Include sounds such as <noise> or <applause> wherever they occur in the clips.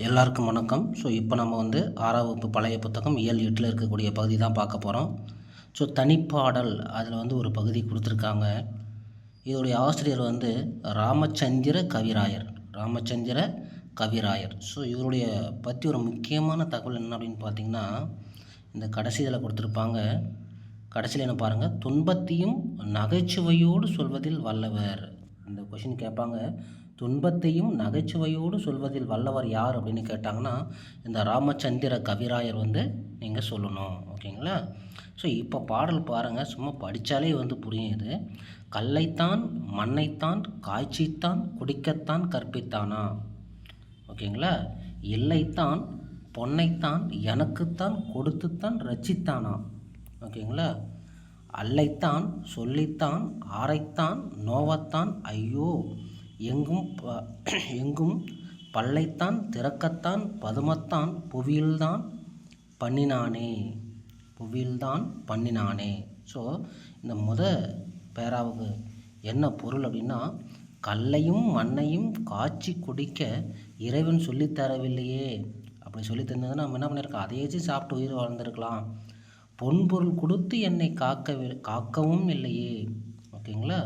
எல்லாருக்கும் வணக்கம். ஸோ இப்போ நம்ம வந்து ஆறாம் வகுப்பு பழைய புத்தகம் இயல் எட்டில் இருக்கக்கூடிய பகுதி தான் பார்க்க போகிறோம் ஸோ தனிப்பாடல் அதில் வந்து ஒரு பகுதி கொடுத்துருக்காங்க. இதோடைய ஆசிரியர் வந்து ராமச்சந்திர கவிராயர். ராமச்சந்திர கவிராயர். ஸோ இவருடைய பற்றி ஒரு முக்கியமான தகவல் என்ன அப்படின்னு பார்த்தீங்கன்னா இந்த கடைசி இதில் கொடுத்துருப்பாங்க. கடைசியில் என்ன பாருங்கள் துன்பத்தையும் நகைச்சுவையோடு சொல்வதில் வல்லவர். இந்த கொஷின் கேட்பாங்க. துன்பத்தையும் நகைச்சுவையோடு சொல்வதில் வல்லவர் யார் அப்படின்னு கேட்டாங்கன்னா இந்த ராமச்சந்திர கவிராயர் வந்து நீங்கள் சொல்லணும் ஓகேங்களா? ஸோ இப்போ பாடல் பாருங்கள் சும்மா படித்தாலே வந்து புரியும் இது. கல்லைத்தான் மண்ணைத்தான் காய்ச்சித்தான் குடிக்கத்தான் கற்பித்தானா? ஓகேங்களா? இல்லைத்தான் பொன்னைத்தான் எனக்குத்தான் கொடுத்துத்தான் ரச்சித்தானா? ஓகேங்களா? அல்லைத்தான் சொல்லித்தான் ஆரைத்தான் நோவத்தான் ஐயோ எங்கும் ப <clears throat> எங்கும் பல்லைத்தான் திறக்கத்தான் பதுமத்தான் புவியில்தான் பண்ணினானே. புவியில்தான் பண்ணினானே. ஸோ இந்த முத பேராவுக்கு என்ன பொருள் அப்படின்னா கல்லையும் மண்ணையும் காய்ச்சி குடிக்க இறைவன் சொல்லித்தரவில்லையே அப்படி சொல்லி தந்ததுன்னா நம்ம என்ன பண்ணியிருக்கோம் அதையாச்சும் சாப்பிட்டு உயிர் வாழ்ந்திருக்கலாம். பொன்பொருள் கொடுத்து என்னை காக்க காக்கவும் இல்லையே. ஓகேங்களா?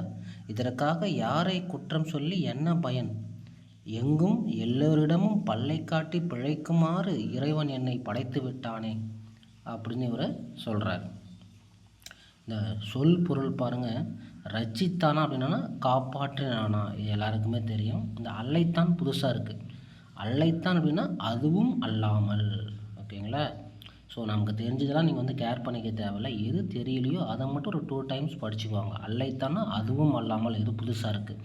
இதற்காக யாரை குற்றம் சொல்லி என்ன பயன்? எங்கும் எல்லோரிடமும் பல்லை காட்டி பிழைக்குமாறு இறைவன் என்னை படைத்து விட்டானே? அப்படின்னு இவர் சொல்கிறார் இந்த சொல் பொருள் பாருங்கள் ரச்சித்தானா அப்படின்னா காப்பாற்றினானா. இது எல்லாருக்குமே தெரியும். இந்த அல்லைத்தான் புதுசாக இருக்குது அல்லைத்தான் அப்படின்னா அதுவும் அல்லாமல். ஓகேங்களா? ஸோ நமக்கு தெரிஞ்சதெல்லாம் நீங்கள் வந்து கேர் பண்ணிக்க தேவையில்ல. எது தெரியலையோ அதை மட்டும் ஒரு டூ டைம்ஸ் படிச்சுக்குவாங்க அல்லைத்தானா அதுவும் அல்லாமல் எது புதுசாக இருக்குது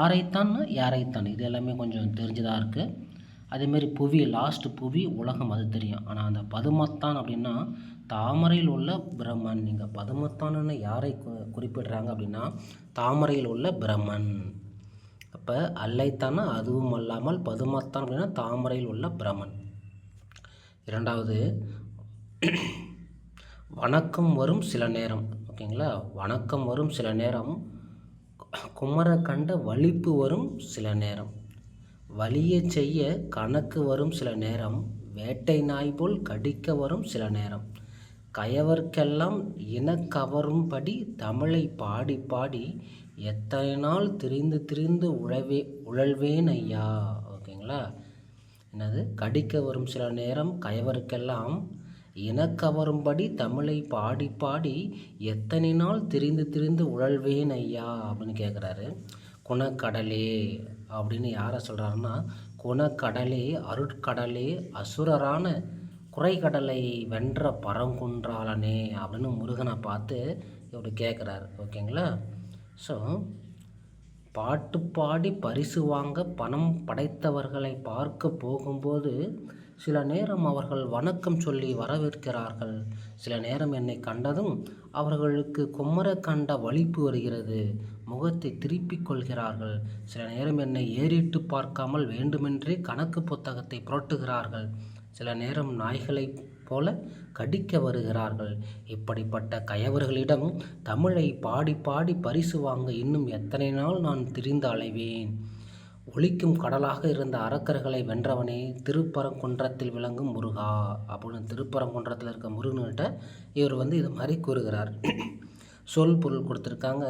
ஆரைத்தான் யாரைத்தான் இது எல்லாமே கொஞ்சம் தெரிஞ்சதாக இருக்குது அதேமாரி புவி லாஸ்ட் புவி உலகம் அது தெரியும். ஆனால் அந்த பதுமத்தான் அப்படின்னா தாமரையில் உள்ள பிரம்மன். நீங்கள் பதுமத்தான்னு யாரை குறிப்பிடுறாங்க அப்படின்னா தாமரையில் உள்ள பிரம்மன். அப்போ அல்லைத்தானா அதுவும் அல்லாமல் பதுமத்தான் அப்படின்னா தாமரையில் உள்ள பிரமன் இரண்டாவது வணக்கம் வரும் சில நேரம் ஓகேங்களா? வணக்கம் வரும் சில நேரம் குமர கண்ட வலிப்பு வரும் சில நேரம் வலியை செய்ய கணக்கு வரும் சில நேரம் வேட்டை நாய் போல் கடிக்க வரும் சில நேரம் கயவர்க்கெல்லாம் இனக்கவரும்படி தமிழை பாடி பாடி எத்தனை நாள் திரிந்து திரிந்து உழவே உழல்வேன் ஐயா ஓகேங்களா? என்னது? கடிக்க வரும் சில நேரம் கயவருக்கெல்லாம் இனக்கவரும்படி தமிழை பாடி பாடி எத்தனை நாள் திரிந்து திரிந்து உழல்வேன் ஐயா அப்படின்னு கேட்குறாரு குணக்கடலே அப்படின்னு யாரை சொல்கிறாருன்னா குணக்கடலே அருட்கடலே அசுரரான குறைக்கடலை வென்ற பரங்குன்றாளனே அப்படின்னு முருகனை பார்த்து இவர் கேட்குறாரு ஓகேங்களா? ஸோ பாட்டு பாடி பரிசு வாங்க பணம் படைத்தவர்களை பார்க்க போகும்போது சில நேரம் அவர்கள் வணக்கம் சொல்லி வரவேற்கிறார்கள். சில நேரம் என்னை கண்டதும் அவர்களுக்கு குமர கண்ட வலிப்பு வருகிறது. முகத்தை திருப்பிக் கொள்கிறார்கள். சில நேரம் என்னை ஏறிட்டு பார்க்காமல் வேண்டுமென்றே கணக்கு புத்தகத்தை புரட்டுகிறார்கள். சில நேரம் நாய்களைப் போல கடிக்க வருகிறார்கள். இப்படிப்பட்ட கயவர்களிடம் தமிழை பாடி பாடி பரிசு வாங்க இன்னும் எத்தனை நாள் நான் திரிந்து அலைவேன்? ஒலிக்கும் கடலாக இருந்த அரக்கர்களை வென்றவனே திருப்பரங்குன்றத்தில் விளங்கும் முருகா அப்படின்னு திருப்பரங்குன்றத்தில் இருக்க முருகன்கிட்ட இவர் வந்து இது மாதிரி கூறுகிறார். சொல் பொருள் கொடுத்துருக்காங்க.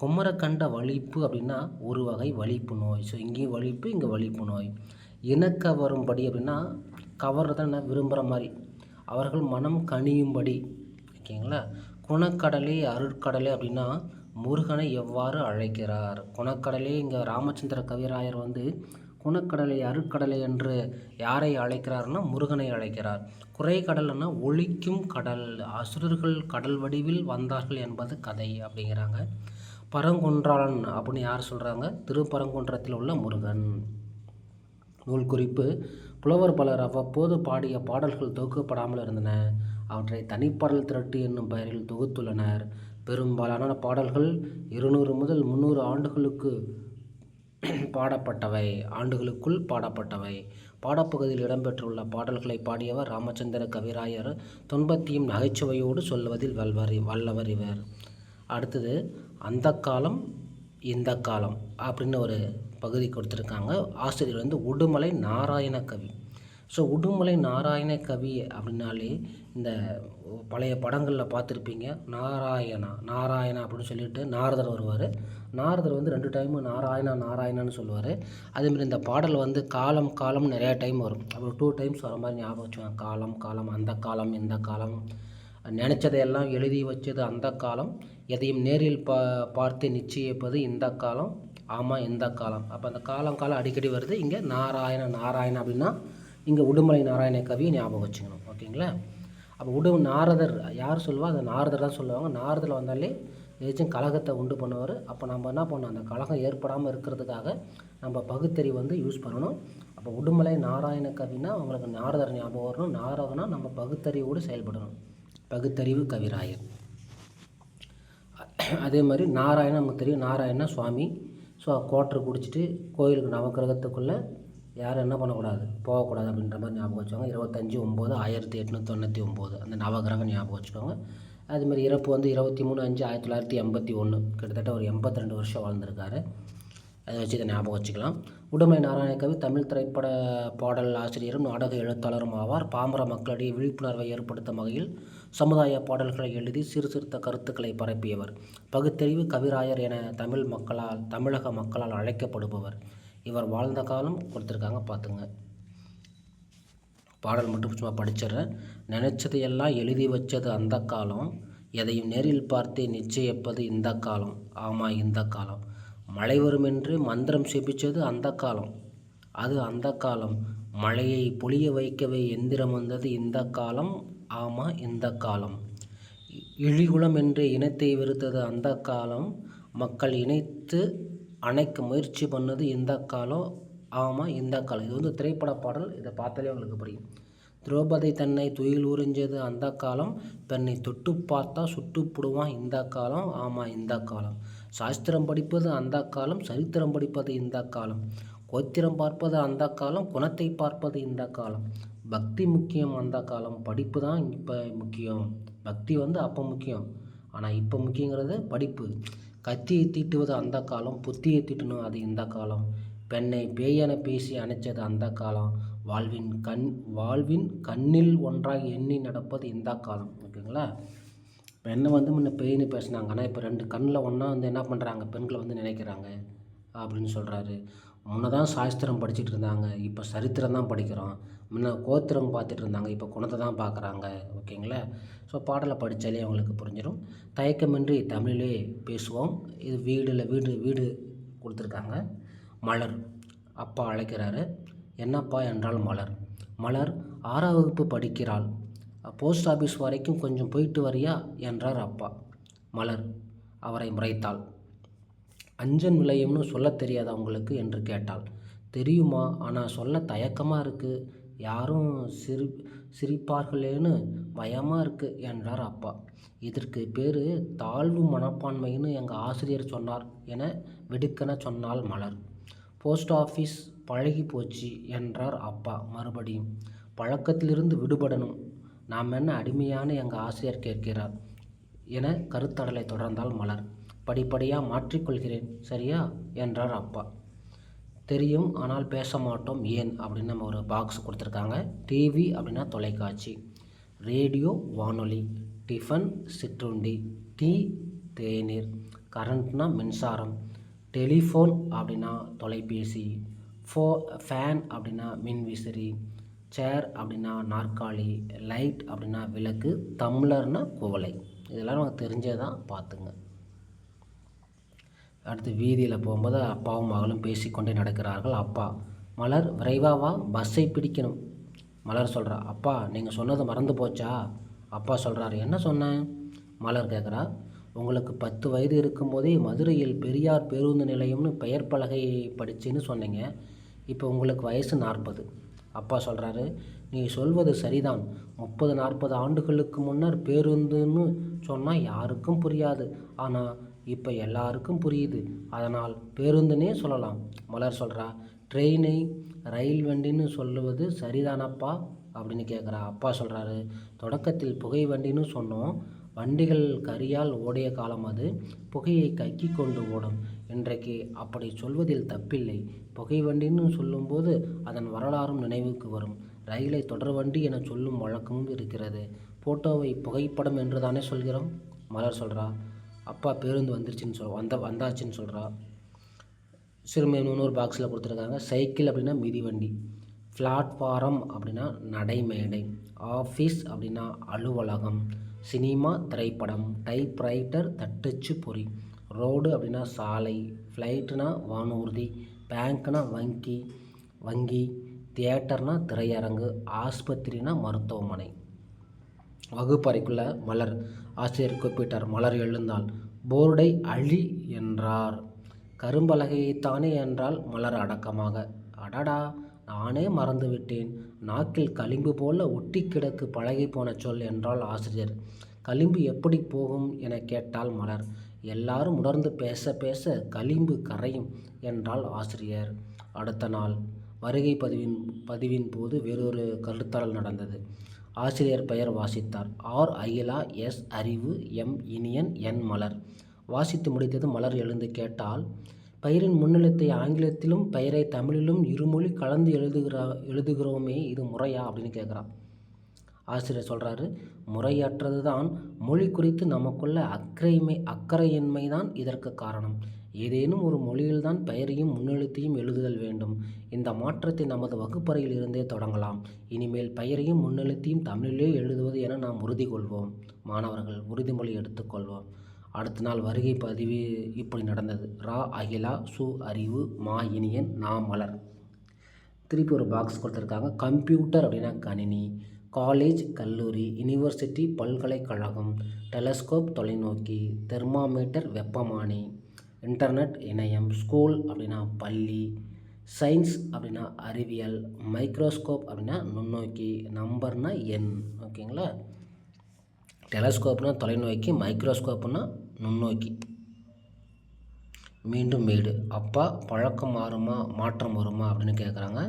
குமரக்கண்ட வலிப்பு அப்படின்னா ஒரு வகை வலிப்பு நோய். ஸோ இங்கேயும் வலிப்பு இங்கே வலிப்பு நோய். இணக்க வரும்படி அப்படின்னா கவர்றதை விரும்புகிற மாதிரி. அவர்கள் மனம் கனியும்படி. ஓகேங்களா? குணக்கடலே அருட்கடலே அப்படின்னா முருகனை எவ்வாறு அழைக்கிறார்? குணக்கடலே இங்கே ராமச்சந்திர கவிராயர் வந்து குணக்கடலை அருக்கடலை என்று யாரை அழைக்கிறார்னா முருகனை அழைக்கிறார். குறைக்கடல்னா ஒழிக்கும் கடல் அசுரர்கள் கடல் வடிவில் வந்தார்கள் என்பது கதை அப்படிங்கிறாங்க. பரங்குன்றாளன் அப்படின்னு யார் சொல்கிறாங்க திருப்பரங்குன்றத்தில் உள்ள முருகன். நூல் குறிப்பு புலவர் பலர் அவ்வப்போது பாடிய பாடல்கள் தொகுக்கப்படாமல் இருந்தன. அவற்றை தனிப்பாடல் திரட்டு என்னும் பெயரில் தொகுத்துள்ளனர். பெரும்பாலான பாடல்கள் இருநூறு முதல் முந்நூறு ஆண்டுகளுக்கு பாடப்பட்டவை. ஆண்டுகளுக்குள் பாடப்பட்டவை. பாடப்பகுதியில் இடம்பெற்றுள்ள பாடல்களை பாடியவர் ராமச்சந்திர கவிராயர். துன்பத்தையும் நகைச்சுவையோடு சொல்வதில் வல்வர் வல்லவர் இவர். அடுத்தது அந்த காலம் இந்த காலம் அப்படின்னு ஒரு பகுதி கொடுத்துருக்காங்க. ஆசிரியர் வந்து உடுமலை நாராயண கவி. ஸோ உடுமலை நாராயண கவி அப்படின்னாலே இந்த பழைய படங்களில் பார்த்துருப்பீங்க. நாராயணா நாராயணா அப்படின்னு சொல்லிட்டு நாரதர் வருவார். நாரதர் வந்து ரெண்டு டைமு நாராயணா நாராயணான்னு சொல்லுவார். அதேமாதிரி இந்த பாடல் வந்து காலம் காலம் நிறையா டைம் வரும். அப்புறம் டூ டைம்ஸ் வர மாதிரி ஞாபகம் வச்சுக்கோங்க. காலம் காலம் அந்த காலம் இந்த காலம். நினச்சதையெல்லாம் எழுதி வச்சது அந்த காலம். எதையும் நேரில் பா பார்த்து நிச்சயிப்பது இந்த காலம். ஆமாம் இந்த காலம். அப்போ அந்த காலம் காலம் அடிக்கடி வருது. இங்கே நாராயண நாராயண அப்படின்னா இங்கே உடுமலை நாராயண கவியை ஞாபகம் வச்சுக்கணும். ஓகேங்களா? அப்போ உடு நாரதர் யார் சொல்லுவா? அந்த நாரதர் தான் சொல்லுவாங்க. நாரதில் வந்தாலே ஏதாச்சும் கழகத்தை உண்டு பண்ணுவார். அப்போ நம்ம என்ன பண்ணணும்? அந்த கழகம் ஏற்படாமல் இருக்கிறதுக்காக நம்ம பகுத்தறிவு வந்து யூஸ் பண்ணணும். அப்போ உடுமலை நாராயண கவினா உங்களுக்கு நாரதர் ஞாபகம் வரணும். நாரதனா நம்ம பகுத்தறிவோடு செயல்படணும். பகுத்தறிவு கவிராயர். அதே மாதிரி நாராயணன் நமக்கு தெரியும் நாராயண சுவாமி. ஸோ கோட்டரை குடிச்சிட்டு கோயிலுக்கு நவக்கிரகத்துக்குள்ளே யாரும் என்ன பண்ணக்கூடாது? போகக்கூடாது அப்படின்ற மாதிரி ஞாபகம் வச்சுக்கோங்க. இருபத்தஞ்சி ஒம்பது ஆயிரத்தி எட்நூற்றி தொண்ணூற்றி ஒம்பது. அந்த நவகிரகம் ஞாபகம் வச்சுக்கோங்க. அதுமாதிரி இறப்பு வந்து இருபத்தி மூணு அஞ்சு ஆயிரத்தி தொள்ளாயிரத்தி எண்பத்தி ஒன்று கிட்டத்தட்ட ஒரு எண்பத்தி ரெண்டு வருஷம் வாழ்ந்திருக்காரு. அதை வச்சு இதை ஞாபகம் வச்சுக்கலாம். உடுமலை நாராயண கவி தமிழ் திரைப்பட பாடல் ஆசிரியரும் நாடக எழுத்தாளரும் ஆவார். பாமர மக்களிடையே விழிப்புணர்வை ஏற்படுத்தும் வகையில் சமுதாய பாடல்களை எழுதி சீர்திருத்த கருத்துக்களை பரப்பியவர். பகுத்தறிவு கவிராயர் என தமிழ் மக்களால் தமிழக மக்களால் அழைக்கப்படுபவர். இவர் வாழ்ந்த காலம் கொடுத்துருக்காங்க பார்த்துங்க. பாடல் மட்டும் சும்மா படிச்சிடுறேன். நினச்சதையெல்லாம் எழுதி வச்சது அந்த காலம். எதையும் நேரில் பார்த்தே நிச்சயிப்பது இந்த காலம். ஆமாம் இந்த காலம். மழை வரும் என்று மந்திரம் செபிச்சது அந்த காலம். அது அந்த காலம். மழையை பொழிய வைக்கவே எந்திரம் வந்தது இந்த காலம். ஆமாம் இந்த காலம். இழிகுலம் என்று இனத்தை வெறுத்தது அந்த காலம். மக்கள் இணைத்து அணைக்க முயற்சி பண்ணது இந்த காலம். ஆமாம் இந்த காலம். இது வந்து திரைப்பட பாடல். இதை பார்த்தாலே உங்களுக்கு புரியும். திரௌபதி தன்னை துயில் உறிஞ்சது அந்த காலம். பெண்ணை தொட்டு பார்த்தா சுட்டுப்பிடுவான் இந்த காலம். ஆமாம் இந்த காலம். சாஸ்திரம் படிப்பது அந்த காலம். சரித்திரம் படிப்பது இந்த காலம். கோத்திரம் பார்ப்பது அந்த காலம். குணத்தை பார்ப்பது இந்த காலம். பக்தி முக்கியம் அந்த காலம். படிப்பு தான் இப்போ முக்கியம். பக்தி வந்து அப்போ முக்கியம். ஆனால் இப்போ முக்கியங்கிறது படிப்பு. கத்தியை தீட்டுவது அந்த காலம் புத்தியை தீட்டணும் அது இந்த காலம். பெண்ணை பேயென பேசி அணைச்சது அந்த காலம். வாழ்வின் கண் வாழ்வின் கண்ணில் ஒன்றாக எண்ணி நடப்பது இந்த காலம். ஓகேங்களா? பெண்ணை வந்து முன்ன பேய்னு பேசினாங்க. ஆனால் இப்போ ரெண்டு கண்ணில் ஒன்றா வந்து என்ன பண்ணுறாங்க பெண்களை வந்து நினைக்கிறாங்க அப்படின்னு சொல்கிறாரு முன்னதான் சாஸ்திரம் படிச்சுட்டு இருந்தாங்க. இப்போ சரித்திரம் தான் படிக்கிறோம். முன்ன கோத்திரம் பார்த்துட்டு இருந்தாங்க இப்போ குணத்தை தான் பார்க்குறாங்க ஓகேங்களா? ஸோ பாடலை படித்தாலே அவங்களுக்கு புரிஞ்சிடும் தயக்கமின்றி தமிழிலே பேசுவோம். இது வீடில் வீடு வீடு கொடுத்துருக்காங்க. மலர். அப்பா அழைக்கிறாரு. என்னப்பா என்றால் மலர். மலர் ஆறாம் வகுப்பு படிக்கிறாள். போஸ்ட் ஆஃபீஸ் வரைக்கும் கொஞ்சம் போயிட்டு வரியா? என்றார் அப்பா. மலர் அவரை முறைத்தாள். அஞ்சன் நிலையம்னு சொல்ல தெரியாதா உங்களுக்கு? என்று கேட்டாள். தெரியுமா? ஆனால் சொல்ல தயக்கமாக இருக்குது யாரும் சிரி சிரிப்பார்களேன்னு பயமாக இருக்குது என்றார் அப்பா. இதற்கு பேர் தாழ்வு மனப்பான்மைன்னு எங்கள் ஆசிரியர் சொன்னார் என வெடுக்கென சொன்னாள் மலர். போஸ்ட் ஆஃபீஸ் பழகி போச்சு என்றார் அப்பா. மறுபடியும் பழக்கத்திலிருந்து விடுபடணும். நாம் என்ன அடிமையான எங்கள் ஆசிரியர் கேட்கிறார் என கருத்தடலை தொடர்ந்தால் மலர். படிப்படியாக மாற்றிக்கொள்கிறேன் சரியா? என்றார் அப்பா. தெரியும் ஆனால் பேச மாட்டோம் ஏன்? அப்படின்னு நம்ம ஒரு பாக்ஸ் கொடுத்துருக்காங்க. டிவி அப்படின்னா தொலைக்காட்சி. ரேடியோ வானொலி. டிஃபன் சிற்றுண்டி. டீ தேநீர். கரண்ட்னா மின்சாரம். டெலிஃபோன் அப்படின்னா தொலைபேசி. ஃபோ ஃபேன் அப்படின்னா மின்விசிறி. சேர் அப்படின்னா நாற்காலி. லைட் அப்படின்னா விளக்கு. தம்ளர்னா குவளை இதெல்லாம் நமக்கு தெரிஞ்சே தான் பார்த்துங்க. அடுத்து வீதியில் போகும்போது அப்பாவும் மகளும் பேசிக்கொண்டே நடக்கிறார்கள். அப்பா மலர் விரைவாக வா பஸ்ஸை பிடிக்கணும். மலர் சொல்கிறா அப்பா நீங்கள் சொன்னது மறந்து போச்சா? அப்பா சொல்கிறாரு என்ன சொன்னேன்? மலர் கேட்குறா உங்களுக்கு பத்து வயது இருக்கும்போதே மதுரையில் பெரியார் பேருந்து நிலையம்னு பெயர் பலகை படிச்சுன்னு சொன்னீங்க. இப்போ உங்களுக்கு வயசு நாற்பது. அப்பா சொல்கிறாரு நீ சொல்வது சரிதான். முப்பது நாற்பது ஆண்டுகளுக்கு முன்னர் பேருந்துன்னு சொன்னால் யாருக்கும் புரியாது. ஆனால் இப்போ எல்லாருக்கும் புரியுது. அதனால் பேருந்துனே சொல்லலாம். மலர் சொல்கிறா ட்ரெயினை ரயில் வண்டின்னு சொல்லுவது சரிதானப்பா? அப்படின்னு கேட்குறா அப்பா சொல்கிறாரு தொடக்கத்தில் புகை வண்டின்னு சொன்னோம். வண்டிகள் கரியால் ஓடிய காலம் அது. புகையை கக்கி கொண்டு ஓடும். இன்றைக்கு அப்படி சொல்வதில் தப்பில்லை. புகை வண்டின்னு சொல்லும்போது அதன் வரலாறும் நினைவுக்கு வரும். ரயிலை தொடர்வண்டி என சொல்லும் வழக்கமும் இருக்கிறது. ஃபோட்டோவை புகைப்படம் என்று தானே சொல்கிறோம்? மலர் சொல்கிறா அப்பா பேருந்து வந்துருச்சுன்னு சொல் வந்த வந்தாச்சுன்னு சொல்கிறா சிறுமை இன்னொரு பாக்ஸில் கொடுத்துருக்காங்க. சைக்கிள் அப்படின்னா மிதிவண்டி பிளாட்ஃபாரம் அப்படின்னா நடைமேடை ஆஃபீஸ் அப்படின்னா அலுவலகம் சினிமா திரைப்படம் டைப்ரைட்டர் தட்டச்சு பொறி ரோடு அப்படின்னா சாலை ஃப்ளைட்டுனா வானூர்தி பேங்க்னா வங்கி வங்கி தியேட்டர்னா திரையரங்கு ஆஸ்பத்திரினா மருத்துவமனை. வகுப்பறைக்குள்ள மலர். ஆசிரியர் குறிப்பிட்டார் மலர் எழுந்தாள் போர்டை அழி என்றார். கரும்பலகையைத்தானே என்றால் மலர் அடக்கமாக. அடடா நானே மறந்துவிட்டேன். நாக்கில் களிம்பு போல ஒட்டி கிடக்கு பழகி போன சொல் என்றால் ஆசிரியர். களிம்பு எப்படி போகும் என கேட்டால் மலர். எல்லாரும் உணர்ந்து பேச பேச களிம்பு கரையும் என்றால் ஆசிரியர். அடுத்த நாள் வருகை பதிவின் பதிவின் போது வேறொரு கருத்தாடல் நடந்தது. ஆசிரியர் பெயர் வாசித்தார். R. Akila S. Arivu M. Iniyan N. Malar. வாசித்து முடித்தது மலர் எழுந்து கேட்டால் பெயரின் முன்னிலத்தை ஆங்கிலத்திலும் பெயரை தமிழிலும் இருமொழி கலந்து எழுதுகிறா எழுதுகிறோமே இது முறையா? அப்படின்னு கேட்குறான் ஆசிரியர் சொல்கிறாரு முறையற்றது தான். மொழி குறித்து நமக்குள்ள அக்கறைமை அக்கறையின்மை தான் இதற்கு காரணம். ஏதேனும் ஒரு மொழியில்தான் பெயரையும் முன்னெழுத்தையும் எழுதுதல் வேண்டும். இந்த மாற்றத்தை நமது வகுப்பறையில் இருந்தே தொடங்கலாம். இனிமேல் பெயரையும் முன்னெழுத்தையும் தமிழிலே எழுதுவது என நாம் உறுதி கொள்வோம். மாணவர்கள் உறுதிமொழி எடுத்துக்கொள்வோம் அடுத்த நாள் வருகை பதிவு இப்படி நடந்தது. ரா அகிலா சு அறிவு மா இனியன் நா மலர். திருப்பி ஒரு பாக்ஸ் கொடுத்துருக்காங்க. கம்ப்யூட்டர் அப்படின்னா கணினி. காலேஜ் கல்லூரி யுனிவர்சிட்டி பல்கலைக்கழகம். டெலஸ்கோப் தொலைநோக்கி. தெர்மாமீட்டர் வெப்பமானி. இன்டர்நெட் இணையம் ஸ்கூல் அப்படின்னா பள்ளி சயின்ஸ் அப்படின்னா அறிவியல் மைக்ரோஸ்கோப் அப்படின்னா நுண்ணோக்கி நம்பர்னா எண் ஓகேங்களா டெலஸ்கோப்னா தொலைநோக்கி மைக்ரோஸ்கோப்னா நுண்ணோக்கி. மீண்டும் வீடு அப்பா பழக்கம் மாறுமா மாற்றம் வருமா அப்படின்னு கேட்குறாங்க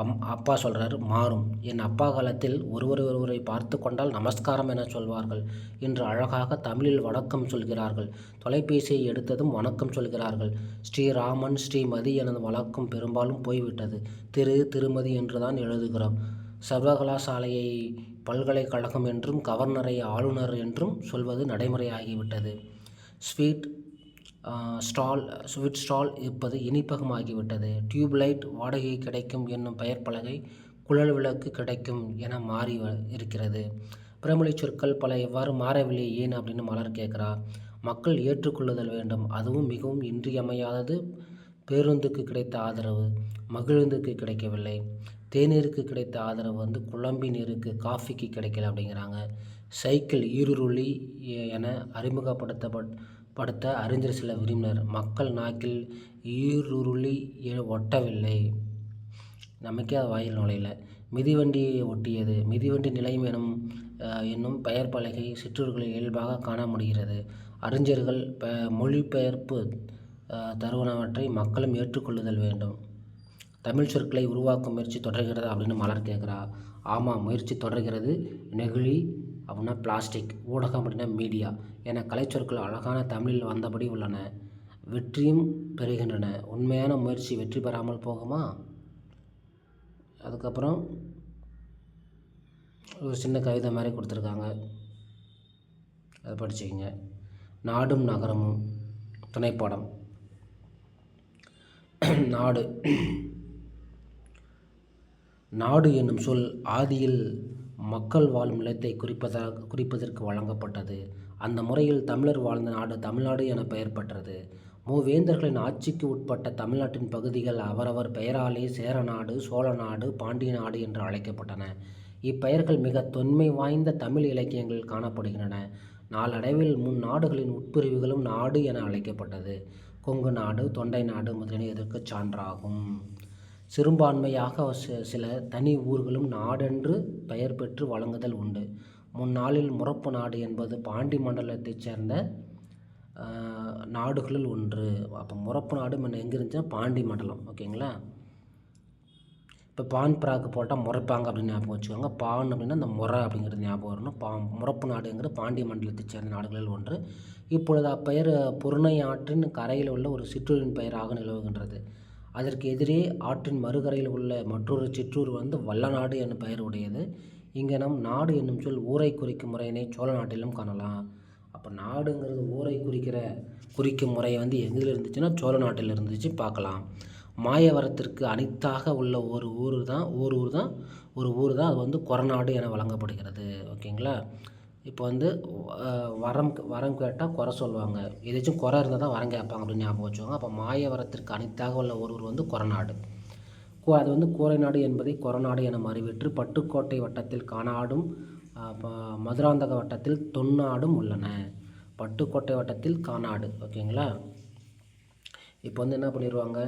அம் அப்பா சொல்கிறாரு மாறும். என் அப்பா காலத்தில் ஒருவர் ஒருவரை பார்த்து கொண்டால் நமஸ்காரம் என சொல்வார்கள். இன்று அழகாக தமிழில் வணக்கம் சொல்கிறார்கள். தொலைபேசியை எடுத்ததும் வணக்கம் சொல்கிறார்கள். ஸ்ரீராமன் ஸ்ரீமதி எனது வழக்கம் பெரும்பாலும் போய்விட்டது. திரு திருமதி என்று தான் எழுதுகிறோம். சர்வகலாசாலையை பல்கலைக்கழகம் என்றும் கவர்னரை ஆளுநர் என்றும் சொல்வது நடைமுறையாகிவிட்டது. ஸ்வீட் ஸ்டால் ஸ்வீட் ஸ்டால் இருப்பது இனிப்பகமாகிவிட்டது. டியூப்லைட் வாடகை கிடைக்கும் என்னும் பெயர் பலகை குழல் விளக்கு கிடைக்கும் என மாறி இருக்கிறது. பிறமொழி சொற்கள் பல எவ்வாறு மாறவில்லை ஏன் அப்படின்னு மலர் கேட்குறா. மக்கள் ஏற்றுக்கொள்ளுதல் வேண்டும். அதுவும் மிகவும் இன்றியமையாதது. பேருந்துக்கு கிடைத்த ஆதரவு மகிழுந்துக்கு கிடைக்கவில்லை. தேநீருக்கு கிடைத்த ஆதரவு வந்து குழம்பி நீருக்கு காஃபிக்கு கிடைக்கல அப்படிங்கிறாங்க. சைக்கிள் ஈருருளி என அறிமுகப்படுத்தப்பட் படுத்த அறிஞர் சில விரும்பினர் மக்கள் நாக்கில் ஈருருளி ஒட்டவில்லை. நமக்கே அது வாயில் நுழையல. மிதிவண்டியை ஒட்டியது. மிதிவண்டி நிலையம் எனும் என்னும் பெயர் பலகை சிற்றூர்களில் இயல்பாக காண முடிகிறது. அறிஞர்கள் ப மொழிபெயர்ப்பு தருவனவற்றை மக்களும் ஏற்றுக்கொள்ளுதல் வேண்டும். தமிழ் சொற்களை உருவாக்கும் முயற்சி தொடர்கிறது அப்படின்னு மலர் கேட்குறா. ஆமாம் முயற்சி தொடர்கிறது. நெகிழி அப்படின்னா பிளாஸ்டிக் ஊடகம் அப்படின்னா மீடியா என கலைச்சொற்கள் அழகான தமிழில் வந்தபடி உள்ளன. வெற்றியும் பெறுகின்றன. உண்மையான முயற்சி வெற்றி பெறாமல் போகுமா? அதுக்கப்புறம் ஒரு சின்ன கவிதை மாதிரி கொடுத்துருக்காங்க. அதை படிச்சுக்கிங்க. நாடும் நகரமும். துணைப்படம். நாடு. நாடு என்னும் சொல் ஆதியில் மக்கள் வாழும் நிலத்தை குறிப்பதாக குறிப்பதற்கு வழங்கப்பட்டது. அந்த முறையில் தமிழர் வாழ்ந்த நாடு தமிழ்நாடு என பெயர் பெற்றது. மூவேந்தர்களின் ஆட்சிக்கு உட்பட்ட தமிழ்நாட்டின் பகுதிகள் அவரவர் பெயராலே சேரநாடு சோழநாடு பாண்டிய நாடு என்று அழைக்கப்பட்டன. இப்பெயர்கள் மிக தொன்மை வாய்ந்த தமிழ் இலக்கியங்களில் காணப்படுகின்றன. நாளடைவில் முன் நாடுகளின் உட்பிரிவுகளும் நாடு என அழைக்கப்பட்டது. கொங்கு நாடு தொண்டை நாடு முதலியன இதற்கு சான்றாகும். சிறுபான்மையாக சில தனி ஊர்களும் நாடென்று பெயர் பெற்று வழங்குதல் உண்டு. முன்னாளில் முறப்பு நாடு என்பது பாண்டி மண்டலத்தைச் சேர்ந்த நாடுகளில் ஒன்று. அப்போ முறப்பு நாடு முன்ன எங்கே இருந்துச்சுன்னா பாண்டி மண்டலம். ஓகேங்களா? இப்போ பான் பிராக்கு போட்டால் முறைப்பாங்க அப்படின்னு ஞாபகம் வச்சுக்கோங்க. பான் அப்படின்னா அந்த முறை அப்படிங்கிறது ஞாபகம் வரணும். பா முறப்பு நாடுங்கிறது பாண்டி மண்டலத்தைச் சேர்ந்த நாடுகளில் ஒன்று. இப்பொழுது அப்பெயர் பொருணை ஆற்றின் கரையில் உள்ள ஒரு சிற்றூரின் பெயராக நிலவுகின்றது. அதற்கு எதிரே ஆற்றின் மறுகரையில் உள்ள மற்றொரு சிற்றூர் வந்து வல்லநாடு எனும் பெயர் உடையது. இங்கே நம் நாடு என்னும் சொல் ஊரை குறிக்கும் முறையினை சோழ நாட்டிலும் காணலாம். அப்போ நாடுங்கிறது ஊரை குறிக்கிற குறிக்கும் முறை வந்து எதில் இருந்துச்சுன்னா சோழ நாட்டில் இருந்துச்சு பார்க்கலாம். மாயவரத்திற்கு அனைத்தாக உள்ள ஒரு ஊர் தான் ஒரு ஊர் தான் ஒரு ஊர் தான் அது வந்து கொரநாடு என வழங்கப்படுகிறது. ஓகேங்களா? இப்போ வந்து வரம் வரம் கேட்டால் குறை சொல்லுவாங்க. ஏதாச்சும் குறை இருந்தால் தான் வரம் கேட்பாங்க அப்படின்னு ஞாபகம் வச்சுக்கோங்க. அப்போ மாயவரத்திற்கு அனைத்தாக உள்ள ஒரு ஊர் வந்து கொரநாடு கு- அது வந்து கூரைநாடு என்பதை கொரநாடு என மறுவிற்று பட்டுக்கோட்டை வட்டத்தில் காணாடும் மதுராந்தக வட்டத்தில் தொன்னாடும் உள்ளன. பட்டுக்கோட்டை வட்டத்தில் காணாடு. ஓகேங்களா? இப்போ வந்து என்ன பண்ணிடுவாங்க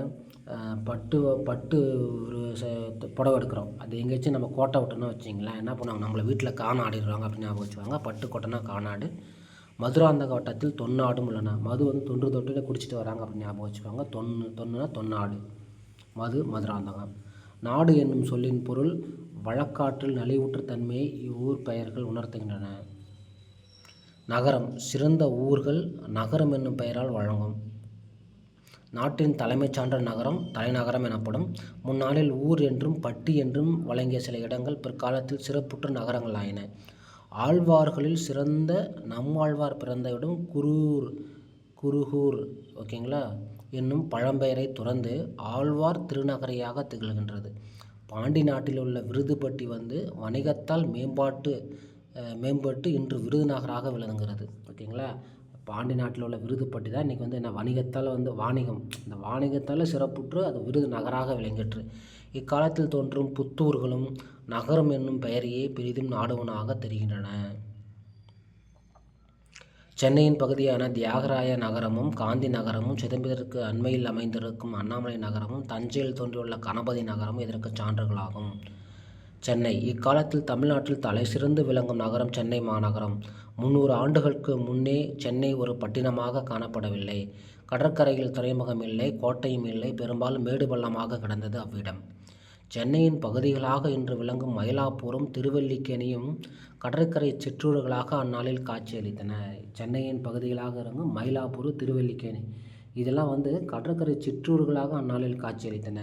பட்டு பட்டு ஒரு ச- புடவை எடுக்கிறோம். அது எங்கேயாச்சும் நம்ம கோட்டை விட்டோம்னா வச்சிங்களேன் என்ன பண்ணுவாங்க? நம்மளை வீட்டில் காணாடிடுவாங்க அப்படின்னு ஞாபகம் வச்சுவாங்க பட்டு கோட்டைனா காணாடு. மதுராந்தக வட்டத்தில் தொன்னாடும் உள்ளன மது வந்து தொன்று தொட்டில குடிச்சிட்டு வராங்க அப்படின்னு ஞாபகம் வச்சுக்கோங்க. தொன்னு தொன்னுனா தொன்னாடு. மது மதுராந்தகம் நாடு என்னும் சொல்லின் பொருள் வழக்காற்றில் நலிவுற்ற தன்மையை இவ்வூர் பெயர்கள் உணர்த்துகின்றன. நகரம் சிறந்த ஊர்கள் நகரம் என்னும் பெயரால் வழங்கும். நாட்டின் தலைமைச் சான்ற நகரம் தலைநகரம் எனப்படும் முன்னாளில் ஊர் என்றும் பட்டி என்றும் வழங்கிய சில இடங்கள் பிற்காலத்தில் சிறப்புற்ற நகரங்கள் ஆயின ஆழ்வார்களில் சிறந்த நம்மாழ்வார் பிறந்த இடம் குரூர் குருகூர் ஓகேங்களா? என்னும் பழம்பெயரை துறந்து ஆழ்வார் திருநகரியாக திகழ்கின்றது. பாண்டி நாட்டில் உள்ள விருதுப்பட்டி வந்து வணிகத்தால் மேம்பாட்டு மேம்பட்டு இன்று விருதுநகராக விளங்குகிறது. ஓகேங்களா? பாண்டி நாட்டில் உள்ள விருதுப்பட்டி தான் இன்றைக்கி வந்து என்ன வணிகத்தால் வந்து வாணிகம். இந்த வாணிகத்தால் சிறப்புற்று அது விருது நகராக விளங்கிற்று. இக்காலத்தில் தோன்றும் புத்தூர்களும் நகரம் என்னும் பெயரையே பெரிதும் நாடுவனாக தெரிகின்றன. சென்னையின் பகுதியான தியாகராய நகரமும் காந்தி நகரமும் சிதம்பரத்திற்கு அண்மையில் அமைந்திருக்கும் அண்ணாமலை நகரமும் தஞ்சையில் தோன்றியுள்ள கணபதி நகரமும் இதற்கு சான்றுகளாகும். சென்னை. இக்காலத்தில் தமிழ்நாட்டில் தலை சிறந்து விளங்கும் நகரம் சென்னை மாநகரம். முன்னூறு ஆண்டுகளுக்கு முன்னே சென்னை ஒரு பட்டினமாக காணப்படவில்லை. கடற்கரையில் துறைமுகம் இல்லை கோட்டையும் இல்லை பெரும்பாலும் மேடு பள்ளமாக கிடந்தது அவ்விடம். சென்னையின் பகுதிகளாக இன்று விளங்கும் மயிலாப்பூரும் திருவல்லிக்கேணியும் கடற்கரை சிற்றூர்களாக அந்நாளில் காட்சியளித்தன. சென்னையின் பகுதிகளாக இருக்கும் மயிலாப்பூர் திருவல்லிக்கேணி இதெல்லாம் வந்து கடற்கரை சிற்றூர்களாக அந்நாளில் காட்சியளித்தன.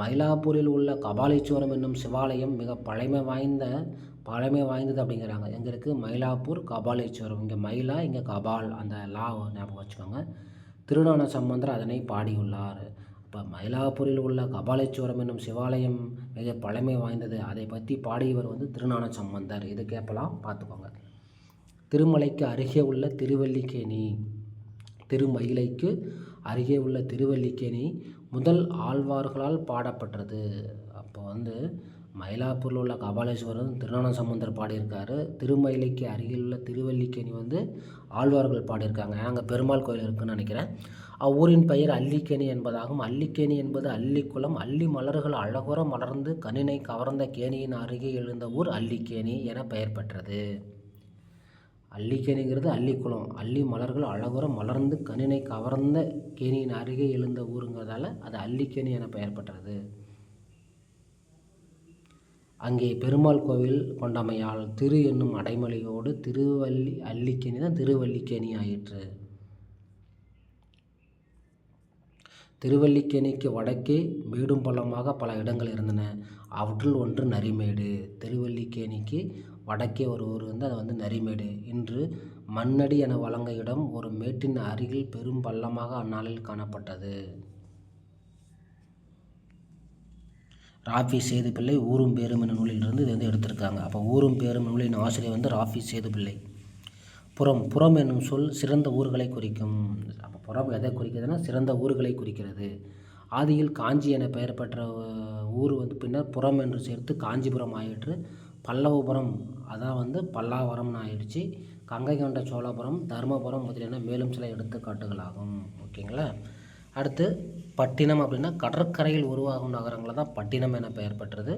மயிலாப்பூரில் உள்ள கபாலீஸ்வரம் என்னும் சிவாலயம் மிக பழமை வாய்ந்த பழமை வாய்ந்தது அப்படிங்கிறாங்க. எங்கே இருக்குது மயிலாப்பூர் கபாலீஸ்வரம். இங்கே மயிலா இங்கே கபால். அந்த லா ஞாபகம் வச்சுக்கோங்க. திருநான சம்பந்தர் அதனை பாடியுள்ளார். இப்போ மயிலாப்பூரில் உள்ள கபாலீஸ்வரம் என்னும் சிவாலயம் மிக பழமை வாய்ந்தது. அதை பற்றி பாடியவர் வந்து திருநான சம்பந்தர் இது கேட்பலாம் பார்த்துக்கோங்க. திருமலைக்கு அருகே உள்ள திருவல்லிக்கேணி. திருமயிலைக்கு அருகே உள்ள திருவல்லிக்கேணி முதல் ஆழ்வார்களால் பாடப்பட்டது. அப்போ வந்து மயிலாப்பூரில் உள்ள கபாலேஸ்வரர் திருநான சம்பந்தர் பாடியிருக்காரு. திருமயிலைக்கு அருகில் உள்ள திருவல்லிக்கேணி வந்து ஆழ்வார்கள் பாடியிருக்காங்க. அங்கே பெருமாள் கோயில் இருக்குன்னு நினைக்கிறேன். அவ்வூரின் பெயர் அல்லிக்கேணி என்பதாகும். அல்லிக்கேணி என்பது அல்லிக்குளம். அல்லி மலர்கள் அழகுற மலர்ந்து கணினை கவர்ந்த கேணியின் அருகே எழுந்த ஊர் அல்லிக்கேணி என பெயர் பெற்றது. அல்லிக்கேணிங்கிறது அல்லிக்குளம். அல்லி மலர்கள் அழகுற மலர்ந்து கண்ணினை கவர்ந்த கேணியின் அருகே எழுந்த ஊருங்கிறதால அது அல்லிக்கேணி என பெயர் பெற்றது. அங்கே பெருமாள் கோவில் கொண்டமையால் திரு என்னும் அடைமொழியோடு திருவல்லி அல்லிக்கேணி தான் திருவல்லிக்கேணி ஆயிற்று திருவல்லிக்கேணிக்கு வடக்கே மேடும் பள்ளமாக பல இடங்கள் இருந்தன. அவற்றுள் ஒன்று நரிமேடு. திருவல்லிக்கேணிக்கு வடக்கே ஒரு ஊர் வந்து அது வந்து நரிமேடு. இன்று மண்ணடி என வழங்க இடம் ஒரு மேட்டின் அருகில் பெரும் பள்ளமாக அந்நாளில் காணப்பட்டது. ராஃபி சேதுப்பிள்ளை ஊரும் பேரும் என்ற நூலிலிருந்து இது வந்து எடுத்திருக்காங்க. அப்போ ஊரும் பேரும் நூலின் ஆசிரியர் வந்து ராஃபி சேதுப்பிள்ளை புறம் புறம் என்னும் சொல் சிறந்த ஊர்களை குறிக்கும். அப்போ புறம் எதை குறிக்கிறதுனா சிறந்த ஊர்களை குறிக்கிறது. ஆதியில் காஞ்சி என பெயர் பெற்ற ஊர் வந்து பின்னர் புறம் என்று சேர்த்து காஞ்சிபுரம் ஆயிற்று. பல்லவபுரம் அதான் வந்து பல்லாவரம்னு ஆயிடுச்சு. கங்கை கொண்ட சோழபுரம் தருமபுரம் முதலியன மேலும் சில எடுத்துக்காட்டுகளாகும். ஓகேங்களா? அடுத்து பட்டினம் அப்படின்னா கடற்கரையில் உருவாகும் நகரங்களை தான் பட்டினம் என பெயர் பெற்றது.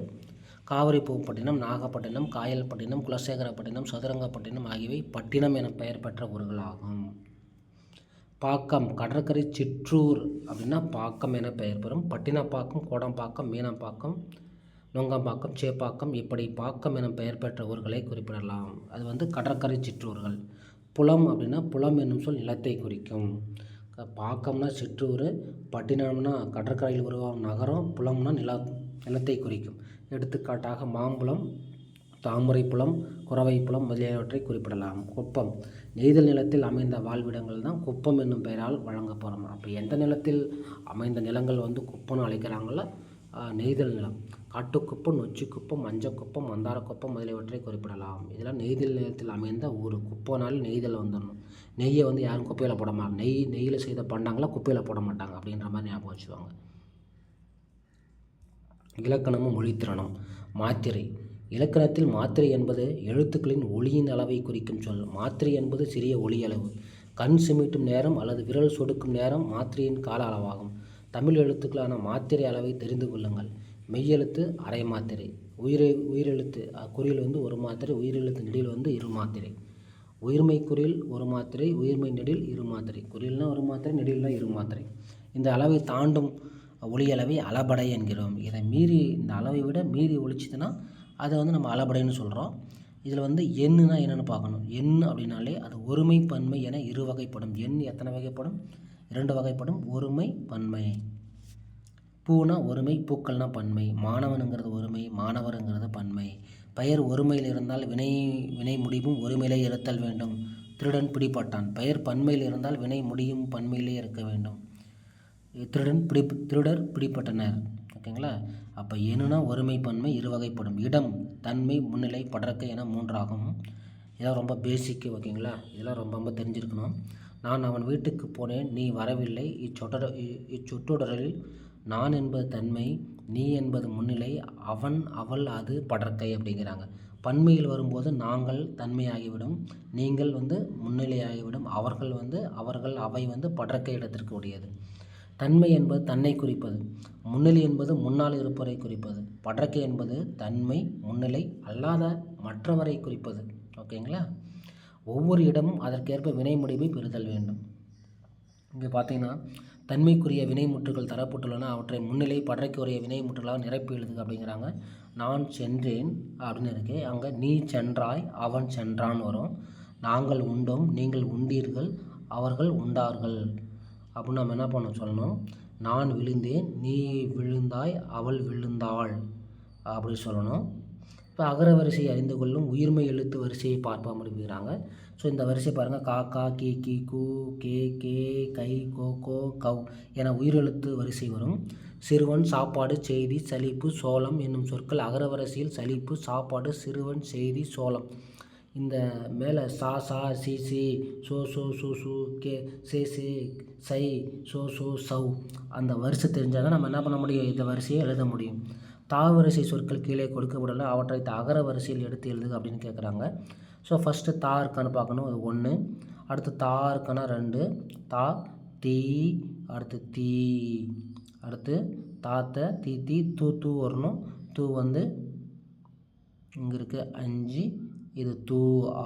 காவிரிப்பூப்பட்டினம் நாகப்பட்டினம் காயல்பட்டினம் குலசேகரப்பட்டினம் சதுரங்கப்பட்டினம் ஆகியவை பட்டினம் என பெயர் பெற்ற ஊர்களாகும். பாக்கம் கடற்கரை சிற்றூர் அப்படின்னா பாக்கம் என பெயர் பெறும். பட்டினப்பாக்கம் கோடம்பாக்கம் மீனம்பாக்கம் நுங்கம்பாக்கம் சேப்பாக்கம் இப்படி பாக்கம் எனும் பெயர் பெற்ற ஊர்களை குறிப்பிடலாம். அது வந்து கடற்கரை சிற்றூர்கள். புலம் அப்படின்னா புலம் என்னும் சொல் நிலத்தை குறிக்கும். பாக்கம்னா சிற்றூர் பட்டினம்னா கடற்கரையில் உருவாகும் நகரம் புலம்னா நில நிலத்தை குறிக்கும். எடுத்துக்காட்டாக மாம்பழம் குறவை புலம் முதலியவற்றை குறிப்பிடலாம். குப்பம். நெய்தல் நிலத்தில் அமைந்த வாழ்விடங்கள் தான் குப்பம் என்னும் பெயரால் வழங்கப்படும். அப்போ எந்த நிலத்தில் அமைந்த நிலங்கள் வந்து குப்பம்னு அழைக்கிறாங்களோ நெய்தல் நிலம். காட்டுக்குப்பம் நொச்சிக்குப்பம் மஞ்சக்குப்பம் மந்தாரக்குப்பம் முதலியவற்றை குறிப்பிடலாம். இதெல்லாம் நெய்தல் நிலத்தில் அமைந்த ஊர் குப்பம்னால நெய்தல் வந்துடணும். நெய்யை வந்து யாரும் குப்பையில் போட மாட்டாங்க. நெய் நெய்யில் செய்த பண்டாங்களா குப்பையில் போட மாட்டாங்க அப்படின்ற மாதிரி ஞாபகம் வச்சுவாங்க இலக்கணமும் மொழித்திறனும் மாத்திரை. இலக்கணத்தில் மாத்திரை என்பது எழுத்துக்களின் ஒளியின் அளவை குறிக்கும் சொல். மாத்திரை என்பது சிறிய ஒளி அளவு கண் சிமிட்டும் நேரம் அல்லது விரல் சொடுக்கும் நேரம் மாத்திரையின் கால அளவாகும். தமிழ் எழுத்துக்களான மாத்திரை அளவை தெரிந்து கொள்ளுங்கள். மெய்யெழுத்து அரை மாத்திரை. உயிரை உயிரெழுத்து குறியில் வந்து ஒரு மாத்திரை உயிரெழுத்து நெடில் வந்து இரு மாத்திரை. உயிர்மை குறியில் ஒரு மாத்திரை உயிர்மை நெடில் இரு மாத்திரை. குறியில்னா ஒரு மாத்திரை நெடில்னா இரு மாத்திரை. இந்த அளவை தாண்டும் ஒளி அளவை அளபடை என்கிறோம். இதை மீறி இந்த அளவை விட மீறி ஒழிச்சுதுன்னா அதை வந்து நம்ம அளபடைன்னு சொல்கிறோம் இதில் வந்து எண்ணுனா என்னென்னு பார்க்கணும். எண் அப்படின்னாலே அது ஒருமை பன்மை என இரு வகைப்படும். எண் எத்தனை வகைப்படும்? இரண்டு வகைப்படும். ஒருமை பன்மை. பூனா ஒருமை பூக்கள்னா பன்மை. மாணவனுங்கிறது ஒருமை மாணவருங்கிறது பன்மை. பெயர் ஒருமையில் இருந்தால் வினை வினை முடிவும் ஒருமையிலே இருத்தல் வேண்டும். திருடன் பிடிபட்டான் பெயர் பன்மையில் இருந்தால் வினை முடியும் பன்மையிலே இருக்க வேண்டும். திருடன் பிடி திருடர் பிடிப்பட்டனர். ஓகேங்களா? அப்போ எனுனா ஒருமை பன்மை இரு வகைப்படும். இடம் தன்மை முன்னிலை படர்க்கை என மூன்றாகும். இதெல்லாம் ரொம்ப பேசிக்கு ஓகேங்களா? இதெல்லாம் ரொம்ப ரொம்ப தெரிஞ்சிருக்கணும். நான் அவன் வீட்டுக்கு போனேன் நீ வரவில்லை. இச்சொடர் இ- இச்சொற்றொடரில் நான் என்பது தன்மை நீ என்பது முன்னிலை அவன் அவள் அது படர்க்கை அப்படிங்கிறாங்க. பன்மையில் வரும்போது நாங்கள் தன்மையாகிவிடும் நீங்கள் வந்து முன்னிலையாகிவிடும் அவர்கள் வந்து அவர்கள் அவை வந்து படர்க்கை இடத்திற்கு உடையது. தன்மை என்பது தன்னை குறிப்பது முன்னிலை என்பது முன்னால் இருப்பவரை குறிப்பது படர்க்கை என்பது தன்மை முன்னிலை அல்லாத மற்றவரை குறிப்பது. ஓகேங்களா? ஒவ்வொரு இடமும் அதற்கேற்ப வினை முடிவை பெறுதல் வேண்டும். இங்கே பார்த்தீங்கன்னா தன்மைக்குரிய வினைமுற்றுகள் தரப்பட்டுள்ளன. அவற்றை முன்னிலை படரைக்குரிய வினைமுற்றுகளாக நிரப்பி எழுதுக அப்படிங்கிறாங்க. நான் சென்றேன் அப்படின்னு இருக்கு. அங்கே நீ சென்றாய் அவன் சென்றான் வரும். நாங்கள் உண்டோம் நீங்கள் உண்டீர்கள் அவர்கள் உண்டார்கள். அப்படின்னு நம்ம என்ன பண்ண சொல்லணும். நான் விழுந்தேன் நீ விழுந்தாய் அவள் விழுந்தாள் அப்படி சொல்லணும். இப்போ அகர வரிசையை அறிந்து கொள்ளும் உயிர்மை எழுத்து வரிசையை பார்ப்போம் அப்படிங்கிறாங்க. ஸோ இந்த வரிசை பாருங்கள் கா கா கி கி கு கே கே கை கோ கோ கவ் என உயிரெழுத்து வரிசை வரும். சிறுவன் சாப்பாடு செய்தி சலிப்பு சோளம் என்னும் சொற்கள் அகர வரிசையில் சலிப்பு சாப்பாடு சிறுவன் செய்தி சோளம். இந்த மேலே சா சா சி சி சோ சோ சு சு கே சே சே சை சோ சோ சௌ அந்த வரிசை தெரிஞ்சால் தான் நம்ம என்ன பண்ண முடியும்? இந்த வரிசையை எழுத முடியும். தாவரிசை சொற்கள் கீழே கொடுக்கப்படல அவற்றை அகர வரிசையில் எடுத்து எழுதுக அப்படின்னு கேட்குறாங்க ஸோ ஃபஸ்ட்டு தா இருக்கான்னு பார்க்கணும் அது ஒன்று அடுத்து தா இருக்கானா ரெண்டு. தா தீ அடுத்து தீ. அடுத்து தாத்த தீ தீ தூ தூ வரணும். தூ வந்து இங்கே இருக்குது அஞ்சு இது தூ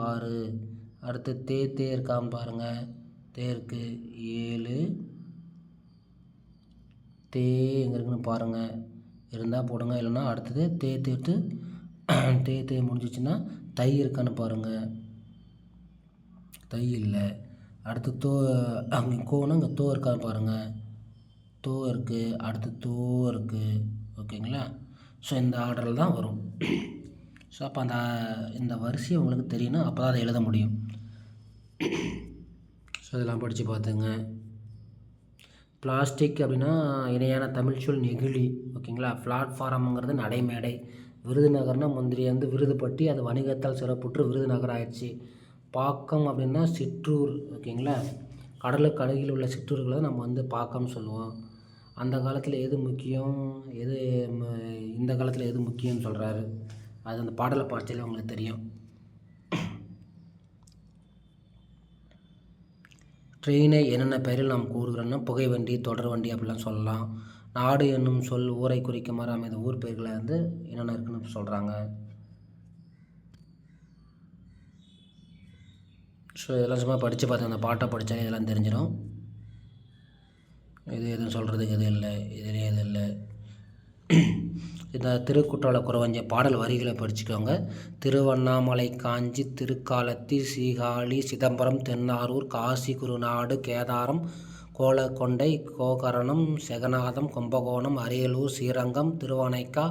ஆறு. அடுத்து தே தே இருக்கான்னு பாருங்கள் தேர்க்கு ஏழு. தே எங்கே இருக்குன்னு பாருங்கள் இருந்தால் போடுங்க இல்லைன்னா அடுத்தது தே தேய்த்து தே தே முடிஞ்சிச்சுன்னா தை இருக்கான்னு பாருங்கள் தை இல்லை. அடுத்து தோ அங்கே கோனா இங்கே தோ இருக்கான்னு பாருங்கள் தோ இருக்குது அடுத்து தோ இருக்குது ஓகேங்களா? ஸோ இந்த ஆர்டரில் தான் வரும். ஸோ அப்போ அந்த இந்த வரிசையை உங்களுக்கு தெரியணும் அப்போ தான் அதை எழுத முடியும். ஸோ இதெல்லாம் படித்து பார்த்துங்க. பிளாஸ்டிக் அப்படின்னா இணையான தமிழ் சொல் நெகிழி ஓகேங்களா? பிளாட்ஃபாரம்ங்கிறது நடைமேடை. விருதுநகர்னா முந்திரி வந்து விருதுப்பட்டி அது வணிகத்தால் சிறப்புற்று விருதுநகர் ஆயிடுச்சு பாக்கம் அப்படின்னா சிற்றூர் ஓகேங்களா? கடலுக்கு அருகில் உள்ள சிற்றூர்களை நம்ம வந்து பாக்கம்னு சொல்லுவோம். அந்த காலத்தில் எது முக்கியம்? எது ம- இந்த காலத்தில் எது முக்கியம்னு சொல்கிறாரு அது அந்த பாடலை பார்த்தாலே உங்களுக்கு தெரியும். ட்ரெயினை என்னென்ன பெயரில் நாம் கூறுகிறோன்னா புகை வண்டி தொடர் வண்டி அப்படிலாம் சொல்லலாம். நாடு என்னும் சொல் ஊரை குறிக்குமாறு அமைந்த ஊர் பெயர்களை வந்து என்னென்ன இருக்குன்னு சொல்கிறாங்க ஸோ இதெல்லாம் சும்மா படித்து பார்த்தேன் அந்த பாட்டை படித்தாலே இதெல்லாம் தெரிஞ்சிடும். இது எதுவும் சொல்கிறதுக்கு எதுவும் இல்லை. இதுலேயே எதுவும் இல்லை. இந்த திருக்குற்றால குறவஞ்ச பாடல் வரிகளை படிச்சுக்கோங்க. திருவண்ணாமலை காஞ்சி திருக்காலத்தி சீகாழி சிதம்பரம் தென்னாரூர் காசி குருநாடு கேதாரம் கோலக்கொண்டை கோகரணம் செகநாதம் கும்பகோணம் அரியலூர் ஸ்ரீரங்கம் திருவானைக்கா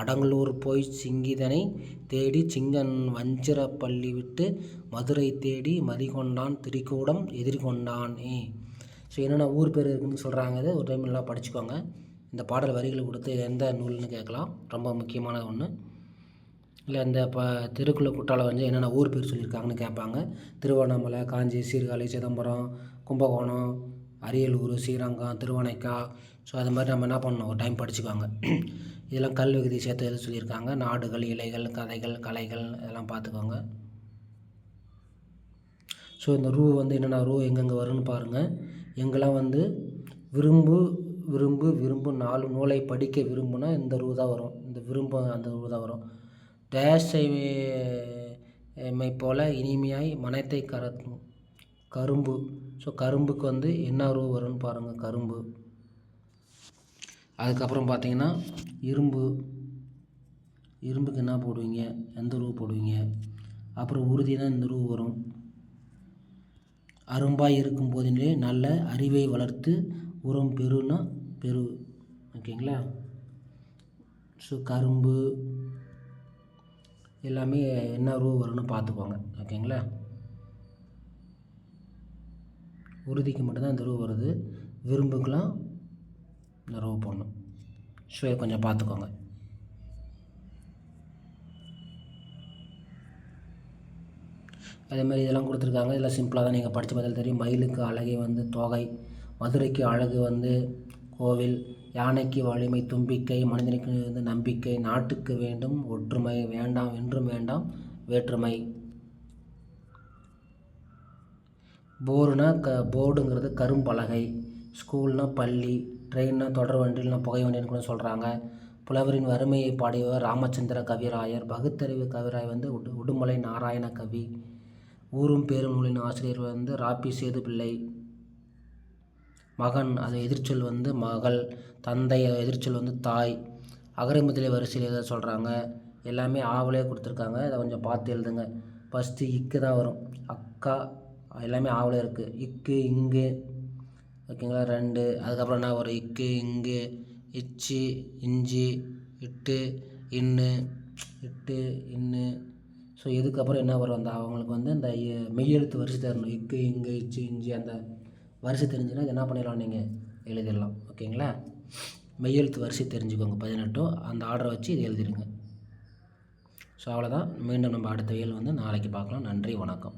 அடங்களூர் போய் சிங்கிதனை தேடி சிங்கன் வஞ்சிரப்பள்ளி விட்டு மதுரை தேடி மதிகொண்டான் திரிகூடம் எதிர்கொண்டானே. ஸோ என்னென்ன ஊர் பேர் இருக்குன்னு சொல்கிறாங்க ஒரு டைம் நல்லா படிச்சுக்கோங்க. இந்த பாடல் வரிகளை கொடுத்து எந்த நூல்னு கேட்கலாம். ரொம்ப முக்கியமான ஒன்று இல்லை இந்த இப்போ திருக்குள்ள குற்றாலம் வந்து என்னென்ன ஊர் பேர் சொல்லியிருக்காங்கன்னு கேட்பாங்க. திருவண்ணாமலை காஞ்சி சீர்காழி சிதம்பரம் கும்பகோணம் அரியலூர் ஸ்ரீரங்கம் திருவணைக்கா. ஸோ அது மாதிரி நம்ம என்ன பண்ணணும்? ஒரு டைம் படிச்சுக்குவாங்க <clears throat> இதெல்லாம் கல் விகுதி சேர்த்து எது சொல்லியிருக்காங்க. நாடுகள் இலைகள் கதைகள் கலைகள் இதெல்லாம் பார்த்துக்கோங்க. ஸோ இந்த ரூ வந்து என்னென்ன ரூ எங்கெங்கே வரும்னு பாருங்கள் எங்கெல்லாம் வந்து விரும்பு விரும்பு விரும்பு நாலு நூலை படிக்க விரும்புனா இந்த ரூ தான் வரும். இந்த விரும்பு அந்த ரூ தான் வரும். டேஷை மை போல இனிமையாய் மனத்தை கரத்தும் கரும்பு. ஸோ கரும்புக்கு வந்து என்ன ரூ வரும்னு பாருங்கள் கரும்பு. அதுக்கப்புறம் பார்த்தீங்கன்னா இரும்பு. இரும்புக்கு என்ன போடுவீங்க? எந்த ரூ போடுவீங்க? அப்புறம் உறுதினா இந்த ரூ வரும். அரும்பாய் இருக்கும் போதிலே நல்ல அறிவை வளர்த்து உரம் பெருனா பெரு. ஓகேங்களா? ஸோ கரும்பு எல்லாமே என்ன ரூ வரும்னு பார்த்துக்கோங்க. ஓகேங்களா? உறுதிக்கு மட்டும்தான் இந்த ரூ வருது. விரும்புக்கெலாம் இந்த ரூ போடணும். ஸோ கொஞ்சம் பார்த்துக்கோங்க. அதே மாதிரி இதெல்லாம் கொடுத்துருக்காங்க. இதெல்லாம் சிம்பிளாக தான். நீங்கள் படித்த பதில் தெரியும். மயிலுக்கு அழகே வந்து தோகை மதுரைக்கு அழகு வந்து கோவில் யானைக்கு வலிமை தும்பிக்கை மனிதனுக்கு வந்து நம்பிக்கை நாட்டுக்கு வேண்டும் ஒற்றுமை வேண்டாம் என்றும் வேண்டாம் வேற்றுமை. போர்னா க போர்டுங்கிறது கரும்பலகை. ஸ்கூல்னால் பள்ளி ட்ரெயின்னா தொடர் வண்டியில்னா புகை வண்டின்னு கூட சொல்கிறாங்க புலவரின் வறுமையை பாடியவர் ராமச்சந்திர கவிராயர் பகுத்தறிவு கவிராய் வந்து உடு உடுமலை நாராயண கவி. ஊரும் பேரும் நூலின் ஆசிரியர் வந்து ராப்பி சேதுப்பிள்ளை மகன் அது எதிர்ச்சொல் வந்து மகள் தந்தை எதிர்ச்சொல் வந்து தாய். அகரை முதலிய வரிசையில் எதை சொல்கிறாங்க எல்லாமே ஆவலே கொடுத்துருக்காங்க. அதை கொஞ்சம் பார்த்து எழுதுங்க. ஃபஸ்ட்டு இக்கு தான் வரும். அக்கா எல்லாமே ஆவலே இருக்குது இக்கு இங்கு. ஓகேங்களா? ரெண்டு. அதுக்கப்புறம் என்ன வரும்? இக்கு இங்கு. இச்சி இஞ்சி. இட்டு இன்னு. இட்டு இன்னு. ஸோ இதுக்கப்புறம் என்ன வரும்? அந்த அவங்களுக்கு வந்து இந்த மெய்யெழுத்து வரிசை தரணும். இக்கு இங்கு இச்சி இஞ்சி அந்த வரிசை தெரிஞ்சுன்னா இது என்ன பண்ணிடலாம் நீங்கள் எழுதிடலாம். ஓகேங்களா? மெய்யெழுத்து வரிசை தெரிஞ்சுக்கோங்க. பதினெட்டும் அந்த ஆர்டரை வச்சு இது எழுதிடுங்க. ஸோ அவ்வளோதான் மீண்டும் நம்ம அடுத்த வேல் வந்து நாளைக்கு பார்க்கலாம். நன்றி வணக்கம்.